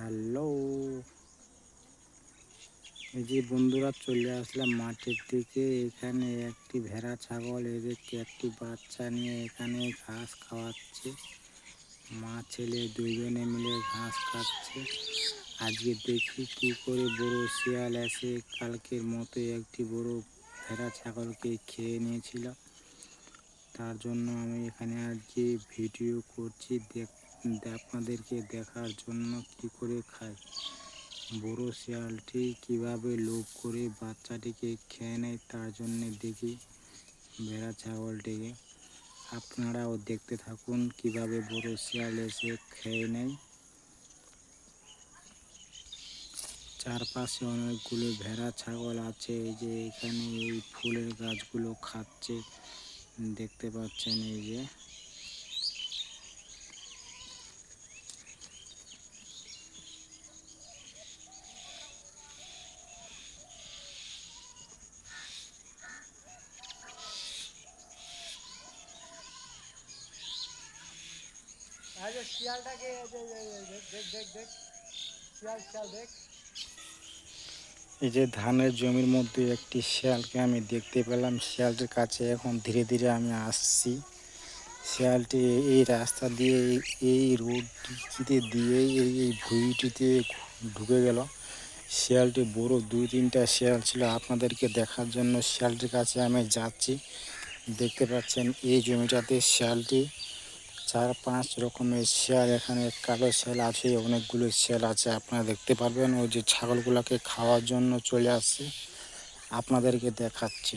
Hello. এই যে বন্ধুরা চলে আসলাম মাঠের দিকে। এখানে একটি ভেড়া ছাগল এদেরকে একটি বাচ্চা নিয়ে এখানে ঘাস খাওয়াচ্ছে। মা, ছেলে দুজনে মিলে ঘাস খাচ্ছে। আজকে দেখি কি করে বড় শিয়াল এসে কালকের মতো একটি বড় ভেড়া ছাগলকে খেয়ে নিয়েছিল। তার জন্য আমি এখানে আজকে ভিডিও করছি। দেখ আপনাদেরকে দেখার জন্য কি করে খায়? বড় শিয়ালটি কীভাবে লোভ করে বাচ্চাটিকে খেয়ে নেয় তার জন্য দেখি। ভেড়া ছাগলটিকে আপনারাও দেখতে থাকুন কীভাবে বড় শিয়াল এসে খেয়ে নেয়। চারপাশে অনেকগুলো ভেড়া, ছাগল আছে। এই যে এখানে এই ফুলের গাছগুলো খাচ্ছে। দেখতে পাচ্ছেন এই যে। এই যে ধানের জমির মধ্যে একটি শিয়ালকে আমি দেখতে পেলাম, শিয়ালটির কাছে এখন ধীরে ধীরে আমি আসছি। শিয়ালটি এই রাস্তা দিয়ে এই- এই রোডটিতে দিয়ে, এই এই ভুঁইটিতে ঢুকে গেল। শিয়ালটি বড় দুই তিনটা শিয়াল ছিল, আপনাদেরকে দেখার জন্য শিয়ালটির কাছে আমি যাচ্ছি। দেখতে পাচ্ছেন এই জমিটাতে শিয়ালটি চার পাঁচ রকমের শিয়াল, এখানে কালো শিয়াল আছে, অনেকগুলো শিয়াল আছে, আপনারা দেখতে পারবেন। ওই যে ছাগলগুলোকে খাওয়ার জন্য চলে আসছে। আপনাদেরকে দেখাচ্ছি।